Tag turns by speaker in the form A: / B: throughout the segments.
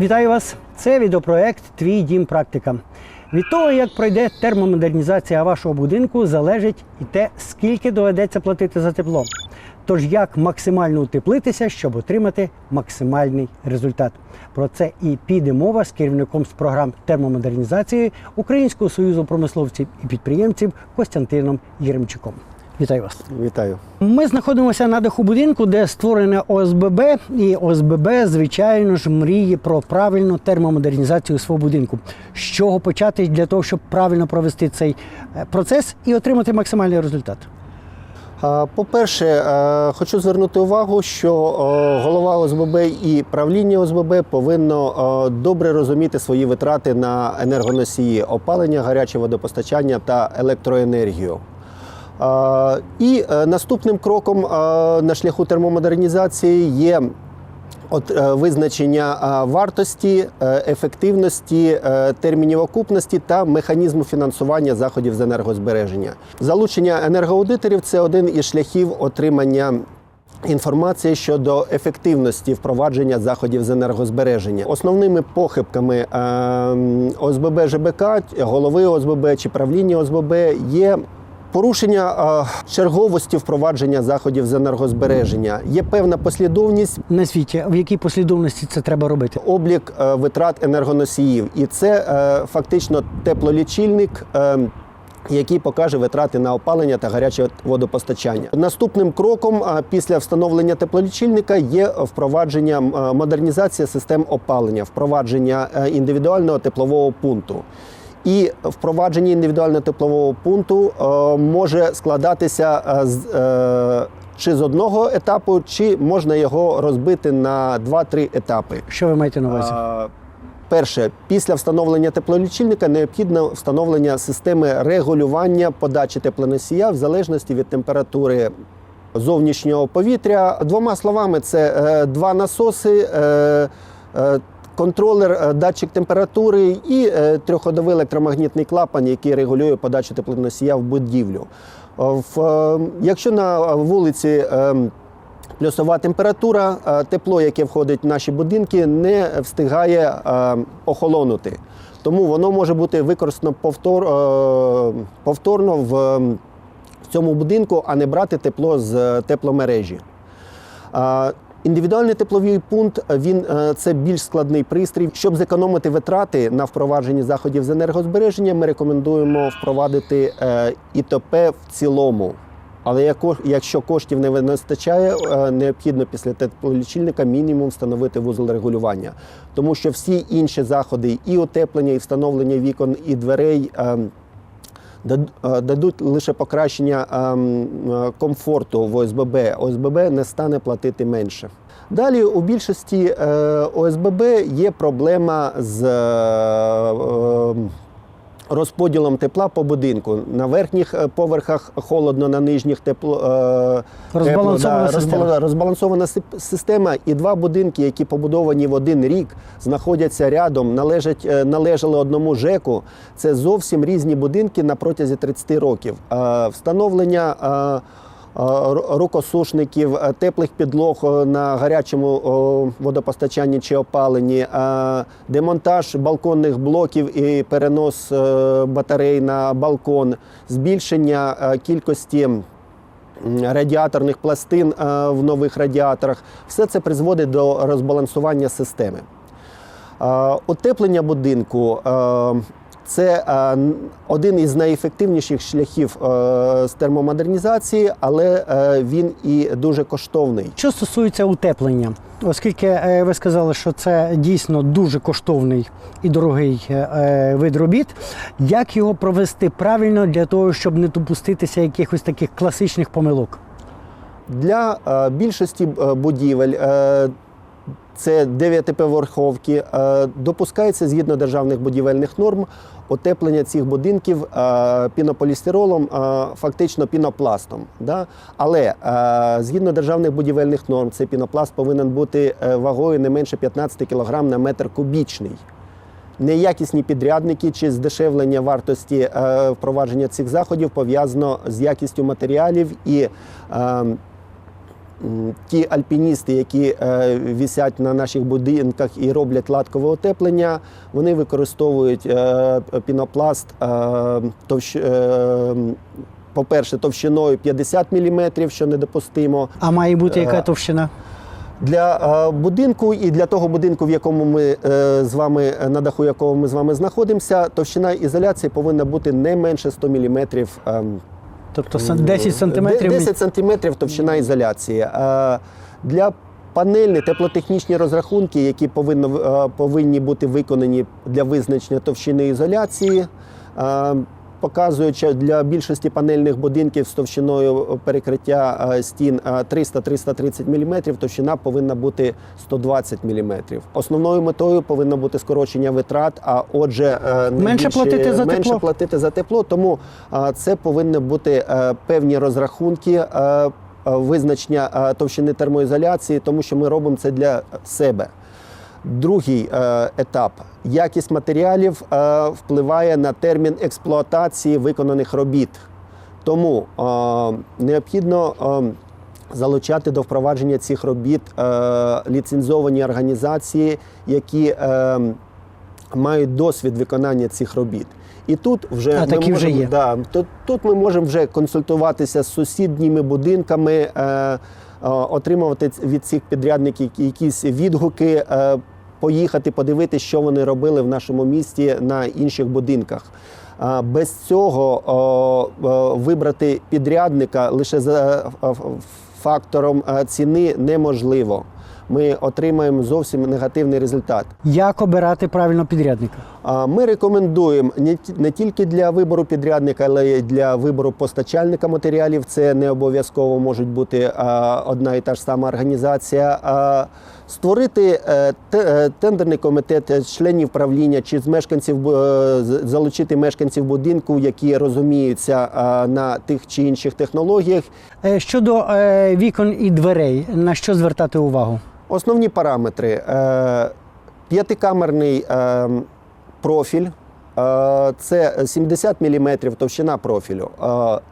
A: Вітаю вас! Це відеопроект Твій дім практика. Від того, як пройде термомодернізація вашого будинку, залежить і те, скільки доведеться платити за тепло. Тож як максимально утеплитися, щоб отримати максимальний результат. Про це і піде мова з керівником з програм термомодернізації Українського союзу промисловців і підприємців Костянтином Єремчуком. Вітаю вас!
B: Вітаю.
A: Ми знаходимося на даху будинку, де створене ОСББ, і ОСББ, звичайно ж, мріє про правильну термомодернізацію свого будинку. З чого почати для того, щоб правильно провести цей е, процес і отримати максимальний результат?
B: По-перше, е, хочу звернути увагу, що е, голова ОСББ і правління ОСББ повинно добре розуміти свої витрати на енергоносії, опалення, гаряче водопостачання та електроенергію. І е, наступним кроком на шляху термомодернізації є е, визначення вартості, е, ефективності, термінів окупності та механізму фінансування заходів з енергозбереження. Залучення енергоаудиторів це один із шляхів отримання. Інформації щодо ефективності впровадження заходів з енергозбереження основними похибками е, ОСББ ЖБК, голови ОСББ чи правління ОСББ є порушення черговості впровадження заходів з енергозбереження. Є певна послідовність
A: На світі, в якій послідовності це треба робити?
B: облік е, витрат енергоносіїв, і це е, фактично теплолічильник. е, який покаже витрати на опалення та гаряче водопостачання. Наступним кроком після встановлення теплолічильника є впровадження модернізація систем опалення, впровадження індивідуального теплового пункту. І впровадження індивідуального теплового пункту е, може складатися е, з е, чи з одного етапу, чи можна його розбити на 2-3 етапи.
A: Що ви маєте на увазі?
B: Перше, після встановлення теплолічильника необхідно встановлення системи регулювання подачі теплоносія в залежності від температури зовнішнього повітря. Двома словами, це е, два насоси. Е, е, Контролер, е, датчик температури і е, трьохходовий електромагнітний клапан, який регулює подачу теплоносія в будівлю. Е, якщо на вулиці Плюсова температура, тепло, яке входить в наші будинки, не встигає охолонути. Тому воно може бути використано повтор, повторно в цьому будинку, а не брати тепло з тепломережі. Е, Індивідуальний тепловий пункт він е, це більш складний пристрій. Щоб зекономити витрати на впровадженні заходів з енергозбереження, ми рекомендуємо впровадити е, ІТП в цілому. Але якщо коштів не вистачає, е, необхідно після теплолічильника мінімум встановити вузол регулювання, тому що всі інші заходи, і утеплення, і встановлення вікон і дверей. Е, дад- Дадуть лише покращення ем, е, комфорту в ОСББ. ОСББ не стане платити менше. Далі у більшості е, ОСББ є проблема з розподілом тепла по будинку. На верхніх е, поверхах холодно, на нижніх тепло. е,
A: Розбалансована
B: тепло, да,
A: система.
B: розбала- розбалансована система. І два будинки, які побудовані в один рік, знаходяться рядом, належать, е, належали одному ЖЕКу. Це зовсім різні будинки на протязі 30 років. Е, Встановлення. Е, ру- Рукосушників, е, теплих підлог е, на гарячому водопостачанні чи опаленні, демонтаж балконних блоків і перенос батарей на балкон, збільшення кількості радіаторних пластин в нових радіаторах. Все це призводить до розбалансування системи. Утеплення будинку це е, один із найефективніших шляхів е, з термомодернізації, але е, він і дуже коштовний.
A: Що стосується утеплення, оскільки ви сказали, що це дійсно дуже коштовний і дорогий вид робіт, як його провести правильно для того, щоб не допуститися якихось таких класичних помилок?
B: Для більшості будівель. Це дев'ятиповерховки. е, Допускається згідно державних будівельних норм утеплення цих будинків е, пінополістиролом, е, фактично пінопластом. Але згідно державних будівельних норм, цей пінопласт повинен бути вагою не менше 15 кг на метр кубічний. Неякісні підрядники чи здешевлення вартості впровадження цих заходів пов'язано з якістю матеріалів і е, м, ті альпіністи, які е, вісять на наших будинках і роблять латкове утеплення, вони використовують е, пінопласт е, товщ, по-перше, товщиною 50 мм, що недопустимо.
A: А має бути яка товщина?
B: Для будинку і для того будинку, в якому ми з вами на даху якого ми з вами знаходимося, товщина ізоляції повинна бути не менше 100 мм.
A: Тобто сан- 10 сантиметрів.
B: 10 сантиметрів товщина ізоляції. Для панельні теплотехнічні розрахунки, які повинно, е, повинні бути виконані для визначення товщини ізоляції. Е, Показують, що для більшості панельних будинків з товщиною перекриття е, стін е, 300-330 мм, товщина повинна бути 120 мм. Основною метою повинно бути скорочення витрат, а отже, е,
A: Менше платити за
B: менше
A: тепло.
B: платити за тепло. Тому це повинні бути е, певні розрахунки. е, е, Визначення е, товщини термоізоляції, тому що ми робимо це для себе. Другий е, етап якість матеріалів е, впливає на термін експлуатації виконаних робіт. Тому е, необхідно е, залучати до впровадження цих робіт е, ліцензовані організації, які е, мають досвід виконання цих робіт. І тут вже
A: А,
B: ми
A: такі вже є.
B: Да, тут, тут ми можемо вже консультуватися з сусідніми будинками, е, отримувати від цих підрядників якісь відгуки, поїхати подивитися, що вони робили в нашому місті на інших будинках. Без цього вибрати підрядника лише за фактором ціни неможливо. Ми отримаємо зовсім негативний результат.
A: Як обирати правильно підрядника?
B: Ми рекомендуємо не тільки для вибору підрядника, але й для вибору постачальника матеріалів. Це не обов'язково може бути одна і та ж сама організація. Створити е, е, тендерний комітет членів правління чи з мешканців е, залучити мешканців будинку, які розуміються на тих чи інших технологіях.
A: Щодо вікон і дверей, на що звертати увагу?
B: Основні параметри: Е, п'ятикамерний е, профіль. е, Це 70 мм товщина профілю.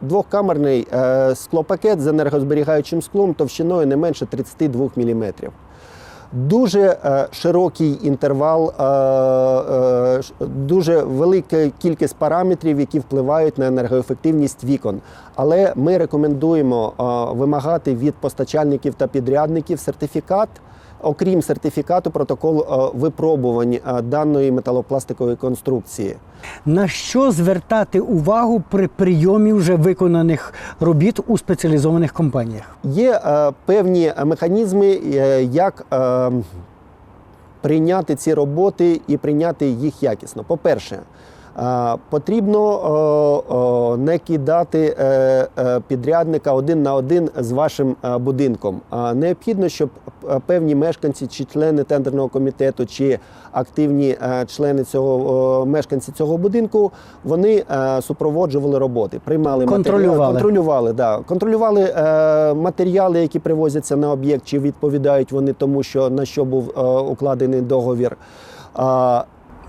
B: двокамерний склопакет з енергозберігаючим склом товщиною не менше 32 мм. Дуже е, широкий інтервал, е, е, дуже велика кількість параметрів, які впливають на енергоефективність вікон. Але ми рекомендуємо вимагати від постачальників та підрядників сертифікат. Окрім сертифікату, протокол е, випробувань е, даної металопластикової конструкції.
A: На що звертати увагу при прийомі вже виконаних робіт у спеціалізованих компаніях?
B: Є е, певні механізми, е, як е, прийняти ці роботи і прийняти їх якісно. По-перше, е, потрібно не кидати е, е, підрядника один на один з вашим е, будинком. Необхідно, щоб певні мешканці чи члени тендерного комітету, чи активні члени цього мешканці цього будинку, вони супроводжували роботи, приймали матеріали,
A: Контролювали.
B: контролювали, да. контролювали матеріали, які привозяться на об'єкт, чи відповідають вони тому, що на що був укладений договір.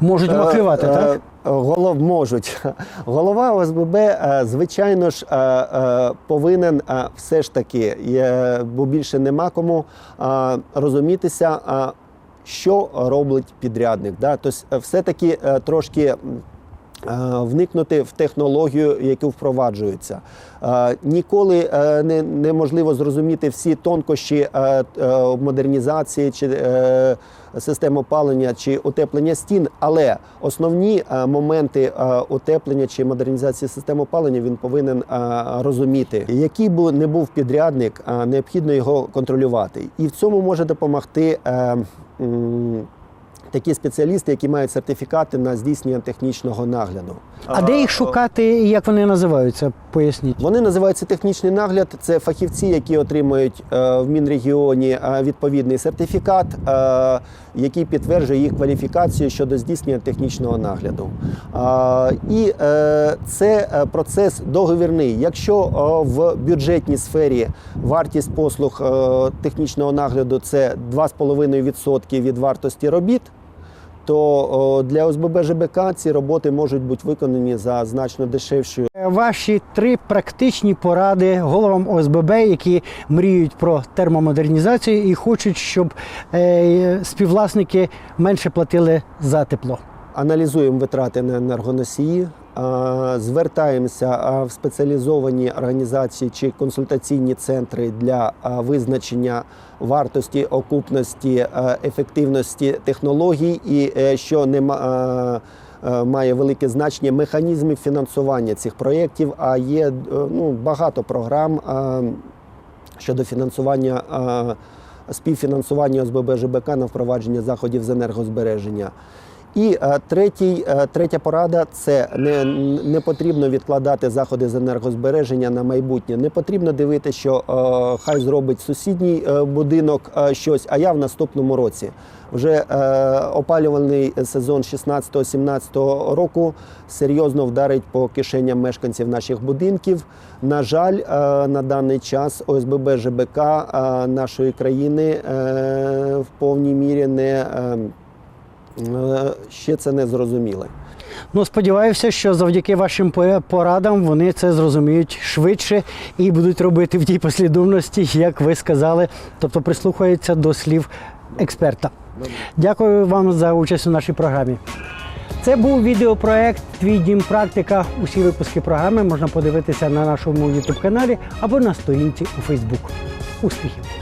A: Можуть махлювати, так?
B: Голов можуть. Голова ОСББ, е, звичайно ж, е, е, повинен все ж таки, бо більше нема кому розумітися, що робить підрядник. Тобто, е, все-таки е, трошки. Е, Вникнути в технологію, яку впроваджується. Е, Ніколи е, не- неможливо зрозуміти всі тонкощі модернізації чи систем опалення чи утеплення стін, але основні моменти утеплення чи модернізації систем опалення він повинен розуміти. Який би не був підрядник, необхідно його контролювати. І в цьому може допомогти. Такі спеціалісти, які мають сертифікати на здійснення технічного нагляду.
A: А де їх шукати і як вони називаються? Поясніть.
B: Вони називаються технічний нагляд. Це фахівці, які отримують е, в Мінрегіоні е, відповідний сертифікат, е, який підтверджує їх кваліфікацію щодо здійснення технічного нагляду. Е, і е, це процес договірний. Якщо е, в бюджетній сфері вартість послуг е, технічного нагляду це 2,5% від вартості робіт. То для ОСББ ЖБК ці роботи можуть бути виконані за значно дешевшою
A: Е, Ваші три практичні поради головам ОСББ, які мріють про термомодернізацію і хочуть, щоб е, співвласники менше платили за тепло.
B: аналізуємо витрати на енергоносії, звертаємося в спеціалізовані організації чи консультаційні центри для визначення вартості, окупності, ефективності технологій і е, що не е, має велике значення механізмів фінансування цих проєктів. А є е, ну, багато програм щодо фінансування. Співфінансування ОСББ ЖБК на впровадження заходів з енергозбереження. І е, третій, е, третя порада це не, не потрібно відкладати заходи з енергозбереження на майбутнє. Не потрібно дивитися, що е, хай зробить сусідній будинок щось, а я в наступному році. Вже е, опалювальний сезон 16-17 року серйозно вдарить по кишеням мешканців наших будинків. На жаль, е, на даний час ОСББ ЖБК е, нашої країни е, в повній мірі не. Е, ще це не зрозуміли.
A: Ну, сподіваюся, що завдяки вашим порадам вони це зрозуміють швидше і будуть робити в тій послідовності, як ви сказали, тобто прислухаються до слів експерта. Дякую вам за участь у нашій програмі. Це був відеопроект Твій дім практика. Усі випуски програми можна подивитися на нашому youtube каналі або на сторінці у Facebook. Успіхів!